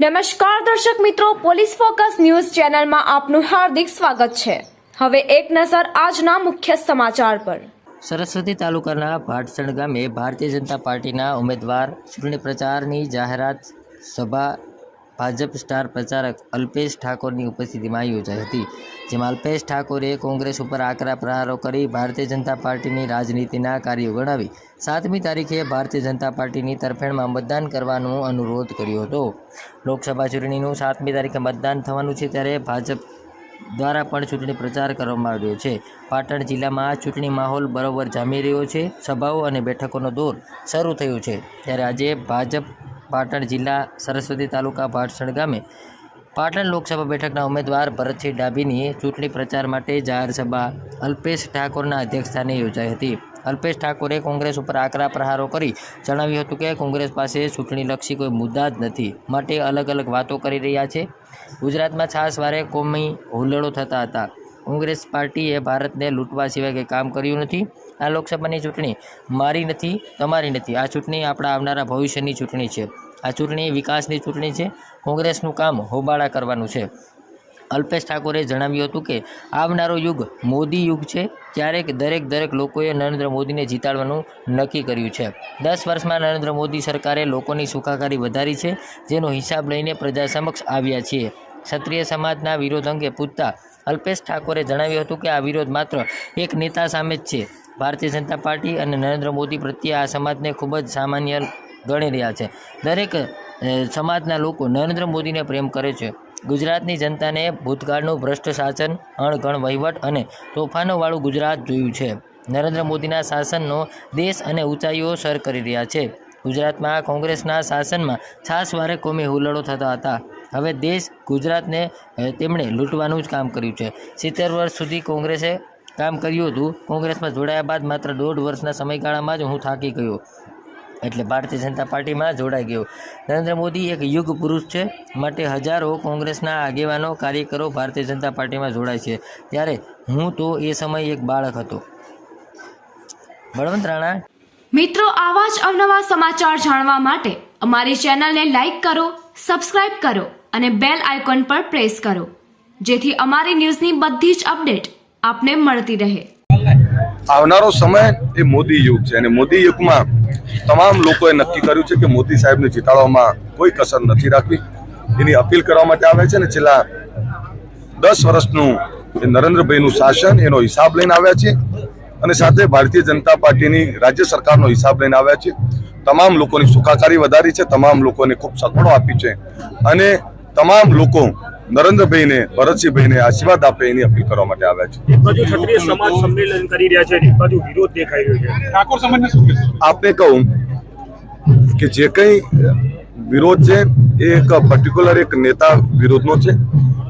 નમસ્કાર દર્શક મિત્રો, પોલીસ ફોકસ ન્યૂઝ ચેનલમાં આપનું હાર્દિક સ્વાગત છે. હવે એક નજર આજના મુખ્ય સમાચાર પર. સરસ્વતી તાલુકાના ભાટસણ ગામે ભારતીય જનતા પાર્ટીના ઉમેદવાર ચૂંટણી પ્રચારની જાહેરાત સભા ભાજપ સ્ટાર પ્રચારક અલ્પેશ ઠાકોરની ઉપસ્થિતિમાં યોજાઈ હતી, જેમાં અલ્પેશ ઠાકોરે કોંગ્રેસ ઉપર આકરા પ્રહારો કરી ભારતીય જનતા પાર્ટીની રાજનીતિના કાર્યો ગણાવી. સાતમી તારીખે ભારતીય જનતા પાર્ટીની તરફેણમાં મતદાન કરવાનો અનુરોધ કર્યો હતો. લોકસભા ચૂંટણીનું સાતમી તારીખે મતદાન થવાનું છે ત્યારે ભાજપ દ્વારા પણ ચૂંટણી પ્રચાર કરવામાં આવ્યો છે. પાટણ જિલ્લામાં ચૂંટણી માહોલ બરોબર જામી રહ્યો છે. સભાઓ અને બેઠકોનો દોર શરૂ થયો છે. ત્યારે આજે ભાજપ પાટણ જિલ્લા સરસ્વતી તાલુકા ભાટસણ ગામે પાટણ લોકસભા બેઠકના ઉમેદવાર ભરતસિંહ ડાભીની ચૂંટણી પ્રચાર માટે જાહેર અલ્પેશ ઠાકોરના અધ્યક્ષસ્થાને યોજાઈ હતી. અલ્પેશ ઠાકોરે કોંગ્રેસ ઉપર આકરા પ્રહારો કરી જણાવ્યું હતું કે કોંગ્રેસ પાસે ચૂંટણીલક્ષી કોઈ મુદ્દા જ નથી, માટે અલગ અલગ વાતો કરી રહ્યા છે. ગુજરાતમાં છાસવારે કોમી હુલ્લડો થતા હતા. કોંગ્રેસ પાર્ટીએ ભારતને લૂંટવા સિવાય કંઈ કામ કર્યું નથી? આ લોકસભાની ચૂંટણી મારી નથી, તમારી નથી. આ ચૂંટણી આપણા આવનારા ભવિષ્યની ચૂંટણી છે. આ ચૂંટણી વિકાસની ચૂંટણી છે. કોંગ્રેસનું કામ હોબાળા કરવાનું છે. અલ્પેશ ઠાકોરે જણાવ્યું હતું કે, આવનારો યુગ મોદી યુગ છે. ક્યારેક દરેક દરેક લોકોએ નરેન્દ્ર મોદીને જીતાડવાનું નક્કી કર્યું છે. દસ વર્ષમાં નરેન્દ્ર મોદી સરકારે લોકોની સુખાકારી વધારી છે. જેનો હિસાબ લઈને પ્રજા સમક્ષ આવ્યા છીએ. ક્ષત્રિય સમાજના વિરોધ અંગે પૂછતા અલ્પેશ ઠાકોરે જણાવ્યું હતું કે આ વિરોધ માત્ર એક નેતા સામે જ છે. ભારતીય જનતા પાર્ટી અને નરેન્દ્ર મોદી પ્રત્યે આ સમાજને ખૂબ જ સામાન્ય ગણી રહ્યા છે. દરેક સમાજના લોકો નરેન્દ્ર મોદીને પ્રેમ કરે છે. ગુજરાતની જનતાને ભૂતકાળનું ભ્રષ્ટ શાસન, અણઘણ, વહીવટ અને તોફાનોવાળું ગુજરાત જોયું છે. નરેન્દ્ર મોદીના શાસનનો દેશ અને ઊંચાઈઓ સર કરી રહ્યા છે. ગુજરાતમાં કોંગ્રેસના શાસનમાં છાસવારે કોમી હુલ્લડો થતા હતા. હવે દેશ ગુજરાતને તેમણે લૂંટવાનું જ કામ કર્યું છે. સિત્તેર વર્ષ સુધી કોંગ્રેસે કામ કર્યું હતું. કોંગ્રેસમાં જોડાયા બાદ માત્ર દોઢ વર્ષના સમયગાળામાં જ હું થાકી ગયો. એટલે ભારતીય જનતા પાર્ટીમાં જોડાઈ ગયો. નરેન્દ્ર મોદી એક યુગ પુરુષ છે, માટે હજારો કોંગ્રેસના આગેવાનો, કાર્યકરો ભારતીય જનતા પાર્ટીમાં જોડાય છે. ત્યારે હું તો એ સમય એક બાળક હતો. બળવંત રાણા. મિત્રો, આવા જ અવનવા સમાચાર જાણવા માટે અમારી ચેનલને લાઈક કરો સબસ્ક્રાઈબ કરો. અને બેલ આઇકોન પર પ્રેસ કરો. જેથી અમારી ન્યૂઝની બધી જ અપડેટ આપને મળતી રહે. આવનારો સમય એ મોદી યુગ છે અને મોદી યુગમાં તમામ લોકોએ નક્કી કર્યું છે કે મોદી સાહેબને જીતાડવામાં કોઈ કસર નથી રાખવી. એની અપીલ કરવા માટે આવે છે ને છેલ્લા દસ વર્ષનું એ નરેન્દ્રભાઈનું શાસન એનો હિસાબ લઈને આવ્યા છે અને સાથે ભારતીય જનતા પાર્ટીની રાજ્ય સરકારનો હિસાબ લઈને આવ્યા છે. તમામ લોકોની સુખાકારી વધારી છે, તમામ લોકોને ખૂબ સગવડો આપી છે અને તમામ લોકો નરેન્દ્રભાઈને ભરતસિંહભાઈને આશીર્વાદ આપે એની અપીલ કરવા માટે આવ્યા છે. એક બાજુ ક્ષત્રિય સમાજ સંમેલન કરી રહ્યા છે એક બાજુ વિરોધ દેખાઈ રહ્યો છે. ઠાકોર સમાજને શું આપને કહું કે જે કંઈ વિરોધ છે એ એક પર્ટિક્યુલર એક નેતા વિરોધનો છે.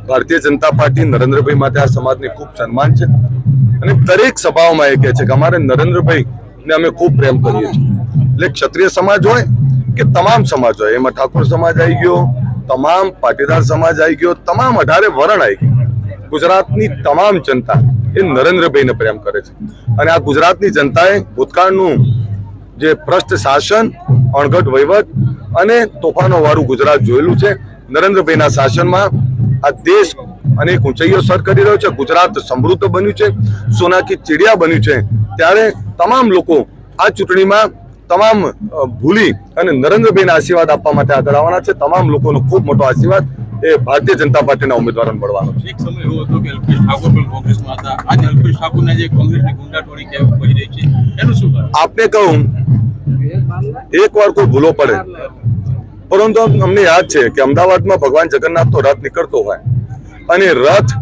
ભારતીય જનતા પાર્ટી નરેન્દ્રભાઈ માટે આ સમાજને ખૂબ સન્માન છે. અને દરેક સભાઓમાં એ કહે છે કે અમારે નરેન્દ્રભાઈ ને અમે ખૂબ પ્રેમ કરીએ છીએ. એટલે ક્ષત્રિય સમાજ હોય કે તમામ સમાજ હોય એમાં ઠાકોર સમાજ આવી ગયો તમામ પાટીદાર સમાજ આવી ગયો, તમામ અઢારે વરણ આવી ગયું. ગુજરાતની તમામ જનતા એ નરેન્દ્રભાઈને પ્રેમ કરે છે. અને આ ગુજરાતની જનતાએ ભૂતકાળનું જે ભ્રષ્ટ શાસન, અણઘટ વહીવટ અને તોફાનો વાળું ગુજરાત જોયેલું છે, નરેન્દ્રભાઈના શાસનમાં આ દેશ અનેક ઊંચાઈઓ સર કરી રહ્યો છે, ગુજરાત સમૃદ્ધ બન્યું છે, સોનાકી ચીડિયા બન્યું છે. ત્યારે તમામ લોકો આ ચૂંટણીમાં તમામ ભૂલી અને નરેન્દ્રભાઈના આશીર્વાદ આપવા માટે આગળ આવવાના છે. તમામ લોકોનો ખૂબ મોટો આશીર્વાદ એ ભારતીય જનતા પાર્ટીના ઉમેદવારોને મળવાનો છે. એક સમય એવો હતો કે અલ્પેશ ઠાકોર પણ કોંગ્રેસમાં હતા. આજે અલ્પેશ ઠાકોરને જે કોંગ્રેસની ગુંડાટોળી કહેવી પડી રહી છે એનું શું આપને કહું એક વાર કોઈ ભૂલો પડે પરંતુ અમને યાદ છે કે અમદાવાદમાં ભગવાન જગન્નાથનો રથ નીકળતો હોય અને રથ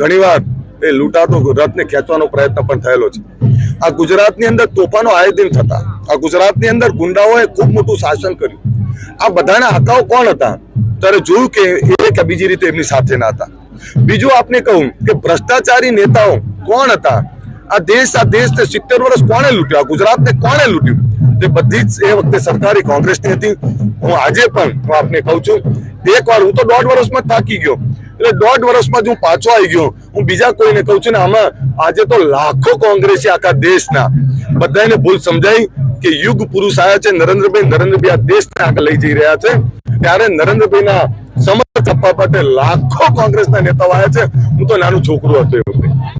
ઘણીવાર એ લૂંટાતો રથને ખેંચવાનો પ્રયત્ન પણ થયેલો છે. આ ગુજરાતની અંદર તોફાનો આયોજન થતા ગુજરાતની અંદર ગુંડાઓએ ખૂબ મોટું શાસન કર્યું. આ બધાના હકાઓ કોણ હતા? ત્યારે જોયું કે એ કે બીજી રીતે એમની સાથે ના હતા. બીજું આપને કહું કે ભ્રષ્ટાચારી નેતાઓ કોણ હતા? આ દેશ, આ દેશને સિત્તેર વર્ષ કોણે લૂંટ્યું? આ ગુજરાતને કોણે લૂંટ્યું? તે બધી જ એ વખતે સરકારી કોંગ્રેસની હતી. હું આજે પણ હું આપને કહું છું એક વાર હું તો દોઢ વર્ષમાં થાકી ગયો. એટલે દોઢ વર્ષમાં જ હું પાછો આવી ગયો. હું બીજા કોઈને કહું છું ને, આમાં આજે તો લાખો કોંગ્રેસી આખા દેશના બધાને ભૂલ સમજાઈ કે યુગ પુરુષ આવ્યા છે, નરેન્દ્રભાઈ નરેન્દ્રભાઈ આ દેશને આગળ લઈ જઈ રહ્યા છે. ત્યારે નરેન્દ્રભાઈના સમર્થ આપવા માટે લાખો કોંગ્રેસના નેતાઓ આવ્યા છે. હું તો નાનું છોકરું હતો એ